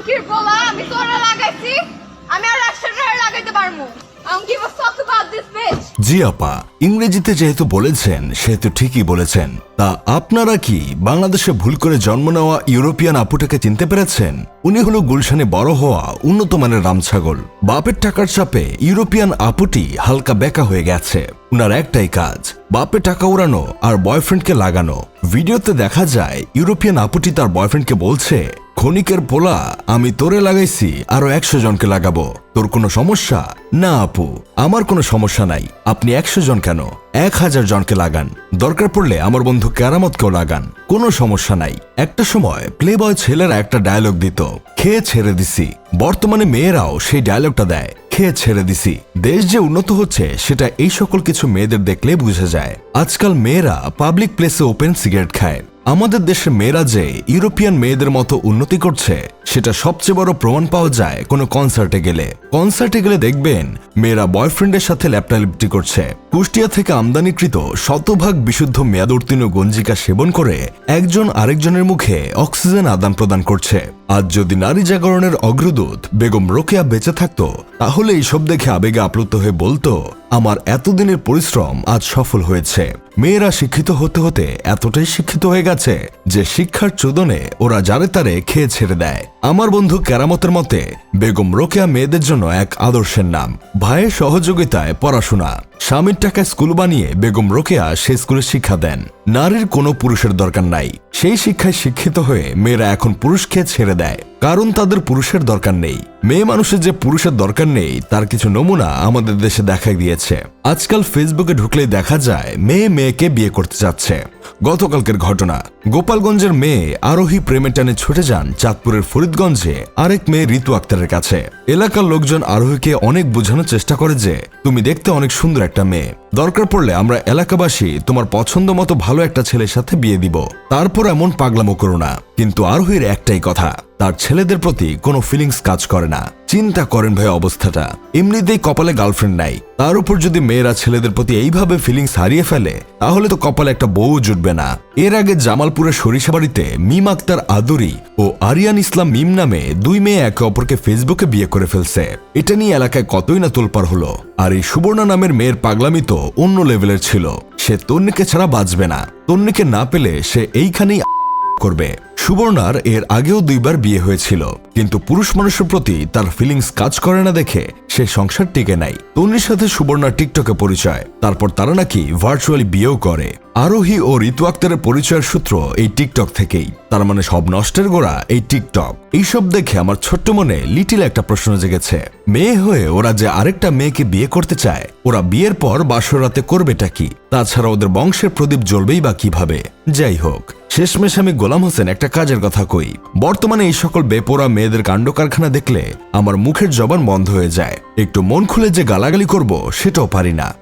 আঙ্কির বলা? আমি তোরা লাগাইছি। আমি আর একশো লাগাইতে পারব। জি আপা, ইংরেজিতে যেহেতু বলেছেন, সেহেতু ঠিকই বলেছেন। তা আপনারা কি বাংলাদেশে ভুল করে জন্ম নেওয়া ইউরোপিয়ান আপুটাকে চিনতে পেরেছেন? উনি হলো গুলশানে বড় হওয়া উন্নত মানের রামছাগল। বাপের টাকার চাপে ইউরোপিয়ান আপুটি হালকা বেকা হয়ে গেছে। উনার একটাই কাজ, বাপে টাকা উড়ানো আর বয়ফ্রেন্ডকে লাগানো। ভিডিওতে দেখা যায়, ইউরোপিয়ান আপুটি তার বয়ফ্রেন্ডকে বলছে ক্ষণিকের পোলা, আমি তোরে লাগাইছি আরও একশো জনকে লাগাবো। তোর কোনো সমস্যা? না আপু, আমার কোনো সমস্যা নাই। আপনি একশো জন কেন? এক হাজার জনকে লাগান। দরকার পড়লে আমার বন্ধু কেরামতকেও লাগান। কোনো সমস্যা নাই। একটা সময় প্লে বয় ছেলেরা একটা ডায়লগ দিত, খেয়ে ছেড়ে দিছি। বর্তমানে মেয়েরাও সেই ডায়লগটা দেয়, খেয়ে ছেড়ে দিছি। দেশ যে উন্নত হচ্ছে, সেটা এই সকল কিছু মেয়েদের দেখলে বুঝে যায়। আজকাল মেয়েরা পাবলিক প্লেসে ওপেন সিগারেট খায়। আমাদের দেশে মেয়েরা যে ইউরোপিয়ান মেয়েদের মতো উন্নতি করছে, সেটা সবচেয়ে বড় প্রমাণ পাওয়া যায় কোনো কনসার্টে গেলে। কনসার্টে গেলে দেখবেন মেয়েরা বয়ফ্রেন্ডের সাথে ল্যাপটালিপটি করছে। কুষ্টিয়া থেকে আমদানিকৃত শতভাগ বিশুদ্ধ মেয়াদোত্তীর্ণ গঞ্জিকা সেবন করে একজন আরেকজনের মুখে অক্সিজেন আদান প্রদান করছে। আজ যদি নারী জাগরণের অগ্রদূত বেগম রোকেয়া বেঁচে থাকতো, তাহলে এইসব দেখে আবেগে আপ্লুত হয়ে বলতো, আমার এতদিনের পরিশ্রম আজ সফল হয়েছে। মেয়েরা শিক্ষিত হতে হতে এতটাই শিক্ষিত হয়ে গেছে যে শিক্ষার চোদনে ওরা যারে তারে খেয়ে ছেড়ে দেয়। আমার বন্ধু কেরামতের মতে, বেগম রোকেয়া মেয়েদের জন্য এক আদর্শের নাম। ভাইয়ের সহযোগিতায় পড়াশোনা। স্বামীর টাকায় স্কুল বানিয়ে বেগম রোকেয়া সে স্কুলে শিক্ষা দেন। নারীর কোনো পুরুষের দরকার নাই। সেই শিক্ষায় শিক্ষিত হয়ে মেয়েরা এখন পুরুষকে ছেড়ে দেয়। কারণ তাদের পুরুষের দরকার নেই। মেয়ে মানুষের যে পুরুষের দরকার নেই, তার কিছু নমুনা আমাদের দেশে দেখা গিয়েছে। আজকাল ফেসবুকে ঢুকলেই দেখা যায়, মেয়ে মেয়েকে বিয়ে করতে যাচ্ছে। গতকালকের ঘটনা। গোপালগঞ্জের মেয়ে আরোহী প্রেমের টানে ছুটে যান চাঁদপুরের ফরিদগঞ্জে আরেক মেয়ে ঋতু আক্তারের কাছে। এলাকার লোকজন আরোহীকে অনেক বোঝানোর চেষ্টা করে যে, তুমি দেখতে অনেক সুন্দর একটা মেয়ে। দরকার পড়লে আমরা এলাকাবাসী তোমার পছন্দ মতো ভালো একটা ছেলের সাথে বিয়ে দিব। তারপর এমন পাগলামো করো না। কিন্তু আরোহীর একটাই কথা, তার ছেলেদের প্রতি কোনো ফিলিংস কাজ করে না। চিন্তা করেন ভাই অবস্থাটা। এমনিতেই কপালে গার্লফ্রেন্ড নাই। তার উপর যদি মেয়েরা ছেলেদের প্রতি এইভাবে ফিলিংস হারিয়ে ফেলে, তাহলে তো কপালে একটা বউ জুটবে না। এর আগে জামালপুরের সরিষাবাড়িতে মিম আক্তার আদরি ও আরিয়ান ইসলাম মিম নামে দুই মেয়ে একে অপরকে ফেসবুকে বিয়ে করে ফেলছে। এটা নিয়ে এলাকায় কতই না তোলপার হলো। আর এই সুবর্ণা নামের মেয়ের পাগলামি তো অন্য লেভেলের ছিল। সে তন্নিকে ছাড়া বাঁচবে না। তন্নিকে না পেলে সে এইখানেই করবে। সুবর্ণার এর আগেও দুইবার বিয়ে হয়েছিল। কিন্তু পুরুষ মানুষের প্রতি তার ফিলিংস কাজ করে না দেখে সে সংসার টিকে নাই। তন্নির সাথে সুবর্ণার টিকটকে পরিচয়। তারপর তারা নাকি ভার্চুয়ালি বিয়েও করে। আরোহী ও ঋতু আক্তারের পরিচয়ের সূত্র এই টিকটক থেকেই। তার মানে সব নষ্টের গোড়া এই টিকটক। এইসব দেখে আমার ছোট্ট মনে লিটিল একটা প্রশ্ন জেগেছে। মেয়ে হয়ে ওরা যে আরেকটা মেয়েকে বিয়ে করতে চায়, ওরা বিয়ের পর বাসরাতে করবেটা কি? তাছাড়া ওদের বংশের প্রদীপ জ্বলবেই বা কীভাবে? যাই হোক, শেষমেশ আমি গোলাম হোসেন একটা কাজের কথা কই। বর্তমানে এই সকল বেপোরা মেয়েদের কাণ্ড কারখানা দেখলে আমার মুখের জবান বন্ধ হয়ে যায়। একটু মন খুলে যে গালাগালি করব, সেটাও পারি না।